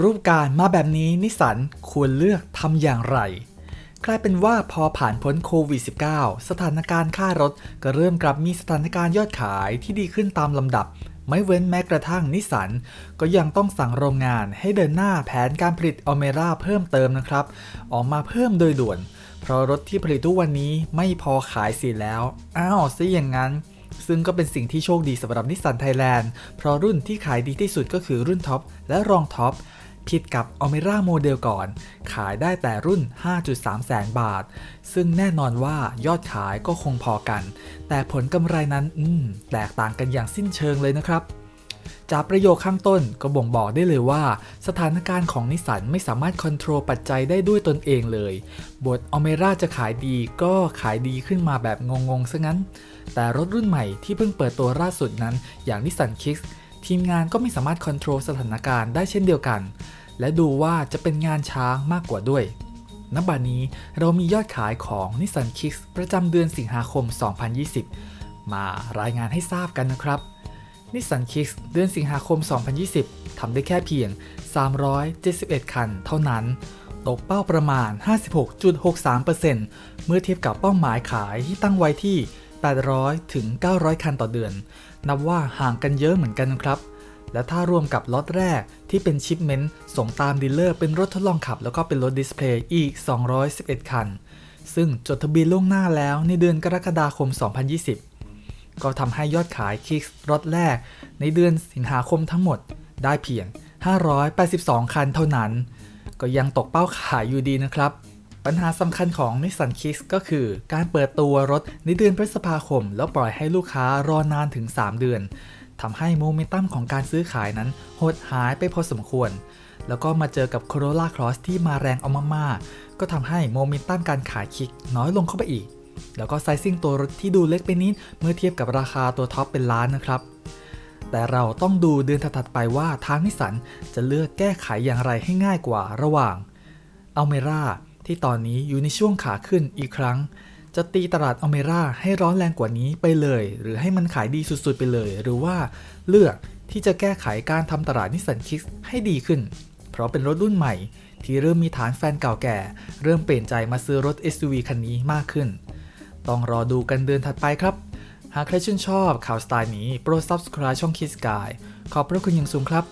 รูปการมาแบบนี้นิสสันควรเลือกทำอย่างไร กลายเป็นว่าพอผ่านพ้นโควิด -19 สถานการณ์ค่ารถก็เริ่มกลับมีสถานการณ์ยอดขายที่ดีขึ้นตามลำดับ ไม่เว้นแม้กระทั่งนิสสันก็ยังต้องสั่งโรงงานให้เดินหน้าแผนการผลิตอเมร่าเพิ่มเติมนะครับ ออกมาเพิ่มโดยด่วน เพราะรถที่ผลิตทุกวันนี้ไม่พอขายเสียแล้ว อ้าวซะอย่างนั้นซึ่งก็เป็นสิ่งที่โชคดีสำหรับนิสสันไทยแลนด์เพราะรุ่นที่ขายดีที่สุดก็คือรุ่นท็อปและรองท็อป ผิดกับอเมร่าโมเดลก่อน ขายได้แต่รุ่น 5.3 แสนบาท ซึ่งแน่นอนว่ายอดขายก็คงพอกัน แต่ผลกำไรนั้นอืมแตกต่างกันอย่างสิ้นเชิงเลยนะครับจากประโยคข้างต้นก็บ่งบอกได้เลยว่า สถานการณ์ของนิสสันไม่สามารถควบคุมปัจจัยได้ด้วยตนเองเลย บทอเมร่าจะขายดีก็ขายดีขึ้นมาแบบงงๆซะงั้น แต่รถรุ่นใหม่ที่เพิ่งเปิดตัวล่าสุดนั้นอย่างนิสสันคิก ทีมงานก็ไม่สามารถควบคุมสถานการณ์ได้เช่นเดียวกัน และดูว่าจะเป็นงานช้ามากกว่าด้วยณบัดนี้เรามียอดขายของ Nissan Kicks ประจำเดือนสิงหาคม 2020 มารายงานให้ทราบกันนะครับ Nissan Kicks เดือนสิงหาคม 2020 ทำได้แค่เพียง 371 คันเท่านั้น ตกเป้าประมาณ 56.63%เมื่อเทียบกับเป้าหมายขายที่ตั้งไว้ที่ 800 ถึง 900 คันต่อเดือน นับว่าห่างกันเยอะเหมือนกันครับ และถ้ารวมกับล็อตแรกที่เป็นชิปเมนต์ส่งตามดีลเลอร์เป็นรถทดลองขับ แล้วก็เป็นรถดิสเพลย์อีก 211 คัน ซึ่งจดทะเบียนล่วงหน้าแล้วในเดือนกรกฎาคม 2020 ก็ทำให้ยอดขายคิกรถแรก ในเดือนสิงหาคมทั้งหมดได้เพียง 582 คันเท่านั้น ก็ยังตกเป้าขายอยู่ดีนะครับ ปัญหาสำคัญของ Nissan Kicks ก็คือการเปิดตัวรถในเดือนพฤษภาคม แล้วปล่อยให้ลูกค้ารอนานถึง 3 เดือนทำให้โมเมนตัมของการซื้อขายนั้น หดหายไปพอสมควร แล้วก็มาเจอกับ Corolla Cross ที่มาแรงเอามากๆ ก็ทำให้โมเมนตัมการขายคิกน้อยลงเข้าไปอีก แล้วก็ไซซิ่งตัวรถที่ดูเล็กไปนิดเมื่อเทียบกับราคาตัวท็อปเป็นล้านนะครับ แต่เราต้องดูเดือนถัดไปว่าทางนิสสันจะเลือกแก้ไขอย่างไรให้ง่ายกว่าระหว่างอัลเมรา ที่ตอนนี้อยู่ในช่วงขาขึ้นอีกครั้ง จะตีตลาดอเมร่าให้ร้อนแรงกว่านี้ไปเลย หรือให้มันขายดีสุดๆไปเลย หรือว่าเลือกที่จะแก้ไขการทำตลาดนิสสันคิกให้ดีขึ้น เพราะเป็นรถรุ่นใหม่ ที่เริ่มมีฐานแฟนเก่าแก่ เริ่มเปลี่ยนใจมาซื้อรถ SUV คันนี้มากขึ้น ต้องรอดูกันเดือนถัดไปครับ หากใครชื่นชอบข่าวสไตล์นี้ โปรด subscribe ช่อง Kiss Guy ขอบพระคุณอย่างสูงครับ